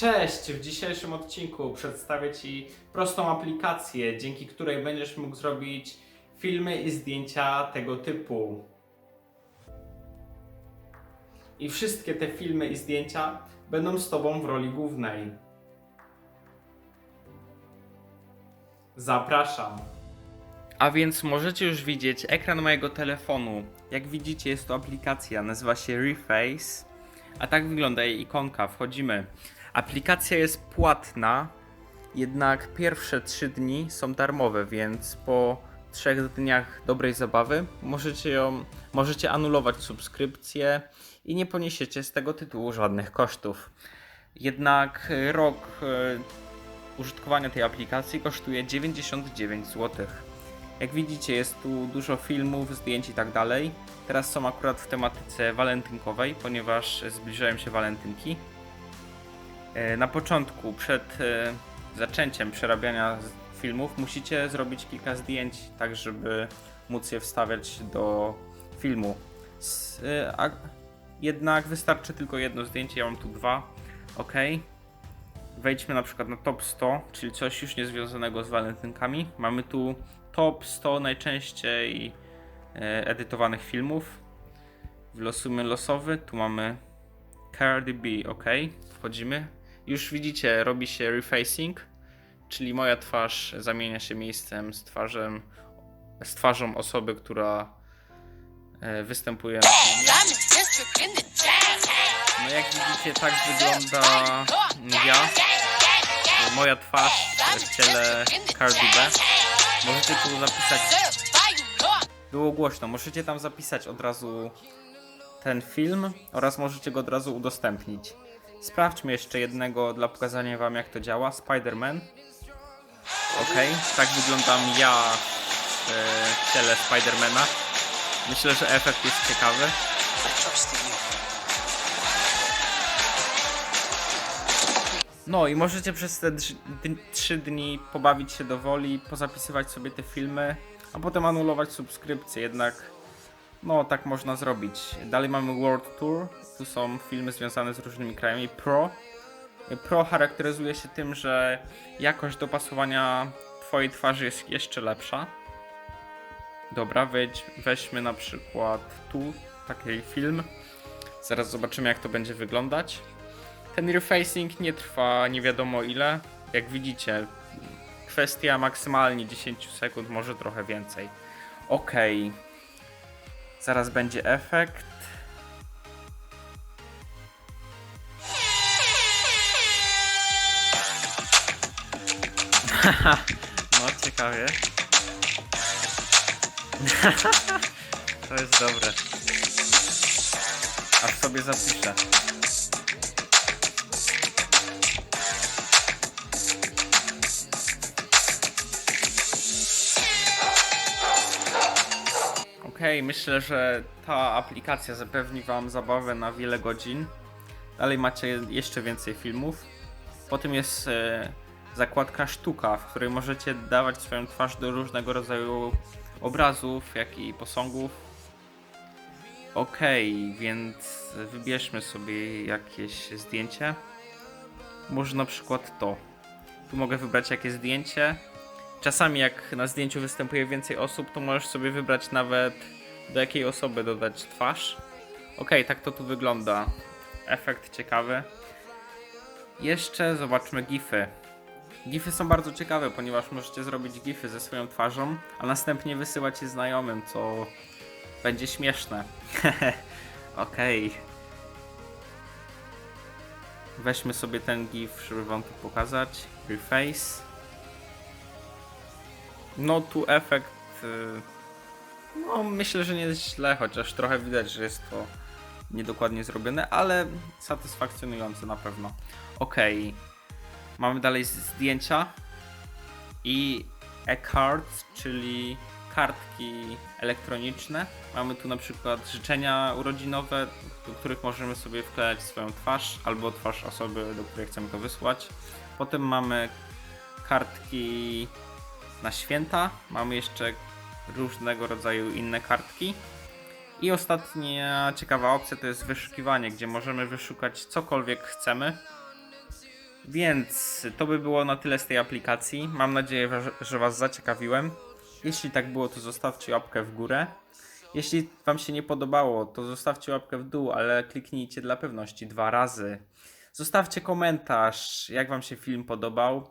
Cześć! W dzisiejszym odcinku przedstawię Ci prostą aplikację, dzięki której będziesz mógł zrobić filmy i zdjęcia tego typu. I wszystkie te filmy i zdjęcia będą z Tobą w roli głównej. Zapraszam. A więc możecie już widzieć ekran mojego telefonu. Jak widzicie jest to aplikacja, nazywa się Reface. A tak wygląda jej ikonka. Wchodzimy. Aplikacja jest płatna, jednak pierwsze 3 dni są darmowe, więc po 3 dniach dobrej zabawy możecie ją, możecie anulować subskrypcję i nie poniesiecie z tego tytułu żadnych kosztów. Jednak rok e, użytkowania tej aplikacji kosztuje 99 zł. Jak widzicie, jest tu dużo filmów, zdjęć i tak dalej. Teraz są akurat w tematyce walentynkowej, ponieważ zbliżają się walentynki. E, Na początku, przed e, zaczęciem przerabiania filmów, musicie zrobić kilka zdjęć, tak żeby móc je wstawiać do filmu. E, jednak wystarczy tylko jedno zdjęcie, ja mam tu dwa. Ok. Wejdźmy na przykład na top 100, czyli coś już niezwiązanego z walentynkami. Mamy tu top 100 najczęściej edytowanych filmów. Wylosujmy losowy, tu mamy Cardi B, ok. Wchodzimy. Już widzicie, robi się refacing, czyli moja twarz zamienia się miejscem z twarzą, z twarzą osoby, która e, występuje na filmie. No jak widzicie, tak wygląda ja, moja twarz w ciele Cardi B. Możecie tu zapisać, było głośno, możecie tam zapisać od razu ten film oraz możecie go od razu udostępnić. Sprawdźmy jeszcze jednego dla pokazania wam jak to działa. Spider-Man. Ok, tak wyglądam ja w e, Spidermana. Myślę, że efekt jest ciekawy. No i możecie przez te 3 dni pobawić się do woli, pozapisywać sobie te filmy, a potem anulować subskrypcję, jednak no tak można zrobić. Dalej mamy World Tour, tu są filmy związane z różnymi krajami. Pro. Pro charakteryzuje się tym, że jakość dopasowania twojej twarzy jest jeszcze lepsza. Dobra, wejdź, weźmy na przykład tu taki film. Zaraz zobaczymy jak to będzie wyglądać. Ten refacing nie trwa nie wiadomo ile. Jak widzicie, kwestia maksymalnie 10 sekund, może trochę więcej. Ok. Zaraz będzie efekt. no, ciekawie. to jest dobre. Aż sobie zapiszę. Okej, myślę, że ta aplikacja zapewni Wam zabawę na wiele godzin. Dalej macie jeszcze więcej filmów. Potem jest e, zakładka sztuka, w której możecie dawać swoją twarz do różnego rodzaju obrazów, jak i posągów. Okej, więc wybierzmy sobie jakieś zdjęcie. Może na przykład to. Tu mogę wybrać jakie zdjęcie. Czasami jak na zdjęciu występuje więcej osób, to możesz sobie wybrać nawet do jakiej osoby dodać twarz. Ok, tak to tu wygląda. Efekt ciekawy. Jeszcze zobaczmy gify. Gify są bardzo ciekawe, ponieważ możecie zrobić gify ze swoją twarzą, a następnie wysyłać je znajomym, co będzie śmieszne. Okej. Weźmy sobie ten gif, żeby wam tu pokazać. Reface. No tu efekt. y, No myślę, że nie jest źle, chociaż trochę widać, że jest to niedokładnie zrobione, ale satysfakcjonujące na pewno. Okej. Mamy dalej zdjęcia i e-cards, czyli kartki elektroniczne. Mamy tu na przykład życzenia urodzinowe, do których możemy sobie wklejać swoją twarz albo twarz osoby, do której chcemy to wysłać. Potem mamy kartki na święta. Mamy jeszcze różnego rodzaju inne kartki. I ostatnia ciekawa opcja to jest wyszukiwanie, gdzie możemy wyszukać cokolwiek chcemy. Więc to by było na tyle z tej aplikacji. Mam nadzieję, że- Was zaciekawiłem. Jeśli tak było, to zostawcie łapkę w górę. Jeśli Wam się nie podobało, to zostawcie łapkę w dół, ale kliknijcie dla pewności dwa razy. Zostawcie komentarz, jak Wam się film podobał.